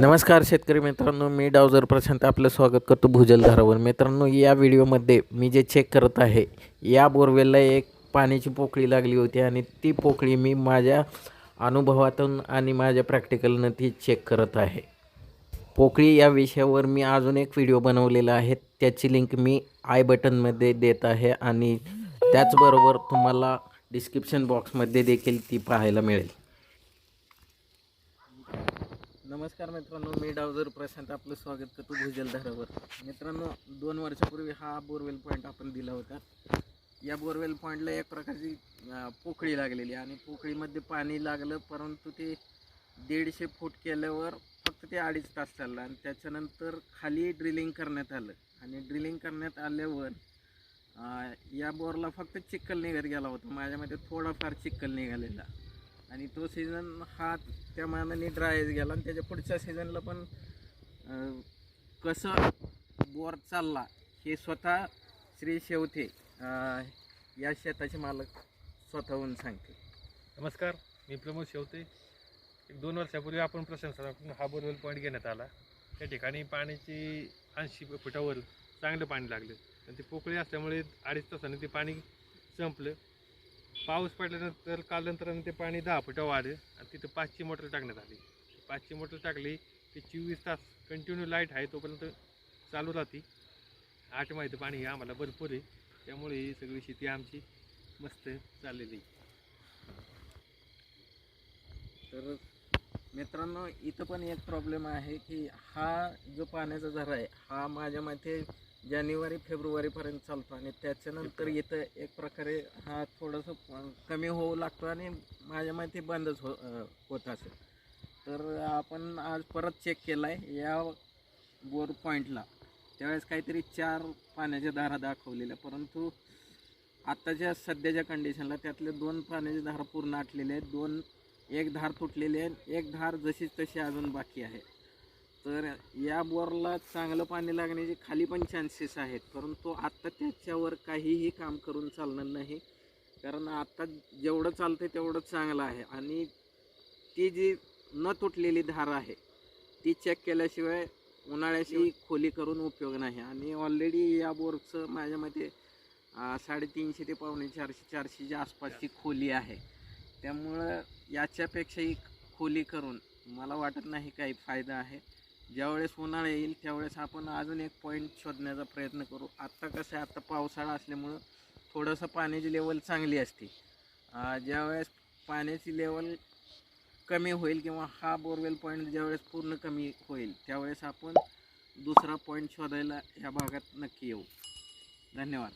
नमस्कार शेतकरी मित्रांनो मी डावजर प्रशांत आपलं स्वागत करतो भूजल धारावर मित्रांनो या व्हिडिओमध्ये मी जे चेक करत आहे या बोरवेलला एक पाण्याची पोकळी लागली होती आणि ती पोकळी मी माझ्या अनुभवातून आणि माझ्या प्रॅक्टिकलनं ती चेक करत आहे. पोकळी या विषयावर मी अजून एक व्हिडिओ बनवलेला आहे त्याची लिंक मी आय बटनमध्ये देत आहे आणि त्याचबरोबर तुम्हाला डिस्क्रिप्शन बॉक्समध्ये देखील ती पाहायला मिळेल. नमस्कार मित्रांनो मी डावजर प्रशांत आपलं स्वागत करतो भूजलधारावर. मित्रांनो दोन वर्षापूर्वी हा बोरवेल पॉईंट आपण दिला होता. या बोरवेल पॉईंटला एक प्रकारची पोकळी लागलेली आणि पोकळीमध्ये पाणी लागलं परंतु ते दीडशे फूट केल्यावर फक्त ते अडीच तास चाललं आणि त्याच्यानंतर खाली ड्रिलिंग करण्यात आलं. आणि ड्रिलिंग करण्यात आल्यावर या बोरला फक्त चिखल निघत गेला होता. माझ्यामध्ये थोडाफार चिखल निघालेला. आणि तो सीझन हा त्या मानाने ड्रायच गेला. आणि त्याच्या पुढच्या सीझनला पण कसं बोर चालला हे स्वतः श्री शेवते या शेताचे मालक स्वतःहून सांगते नमस्कार मी प्रमोद शेवते. एक दोन वर्षापूर्वी आपण प्रशासनाकडून हा बोरवेल पॉईंट घेण्यात आला. त्या ठिकाणी पाण्याची ऐंशी फुटावर चांगलं पाणी लागलं. आणि ती पोकळी असल्यामुळे अडीच तासाने ते पाणी संपलं. पाऊस पडल्यानंतर कालांतराने ते पाणी दहा फुटं आलं आणि तिथं पाचशे मोटर टाकण्यात आली. पाचशे मोटर टाकली की चोवीस तास कंटिन्यू लाइट आहे तोपर्यंत चालू राहते. आठ माहिती पाणी आम्हाला भरपूर आहे. त्यामुळे ही सगळी शेती आमची मस्त चाललेली आहे. तर मित्रांनो इथं पण एक प्रॉब्लेम आहे की हा जो पाण्याचा झरा आहे हा माझ्या मते जानेवारी फेब्रुवारीपर्यंत चालतो आणि त्याच्यानंतर इथं एक प्रकारे हा थोडंसं कमी होऊ लागतो आणि माझ्या मते बंदच हो होत असेल. तर आपण आज परत चेक केला आहे या बोर पॉईंटला त्यावेळेस काहीतरी चार पाण्याच्या धारा दाखवलेल्या परंतु आत्ताच्या सध्याच्या कंडिशनला त्यातले दोन पाण्याच्या धारा पूर्ण आटलेल्या आहेत. दोन एक धार तुटलेली आहे एक धार जशीच तशी अजून बाकी आहे. तर या बोरला चांगलं पाणी लागण्याचे खाली पण चान्सेस आहेत. परंतु आत्ता त्याच्यावर काहीही काम करून चालणार नाही. कारण आत्ता जेवढं चालतं आहे तेवढं चांगलं आहे. आणि ती जी न तुटलेली धार आहे ती चेक केल्याशिवाय उन्हाळ्याशी खोली करून उपयोग नाही. आणि ऑलरेडी या बोरचं माझ्या मते साडेतीनशे ते पावणे चारशे चारशेच्या आसपासची खोली आहे. त्यामुळं याच्यापेक्षाही खोली करून मला वाटत नाही काही फायदा आहे. ज्यावेळेस उन्हाळा येईल त्यावेळेस आपण अजून एक पॉईंट शोधण्याचा प्रयत्न करू. आत्ता कसं आहे आत्ता पावसाळा असल्यामुळं थोडंसं पाण्याची लेवल चांगली असते. ज्यावेळेस पाण्याची लेवल कमी होईल किंवा हा बोरवेल पॉईंट ज्यावेळेस पूर्ण कमी होईल त्यावेळेस आपण दुसरा पॉईंट शोधायला ह्या भागात नक्की येऊ. धन्यवाद.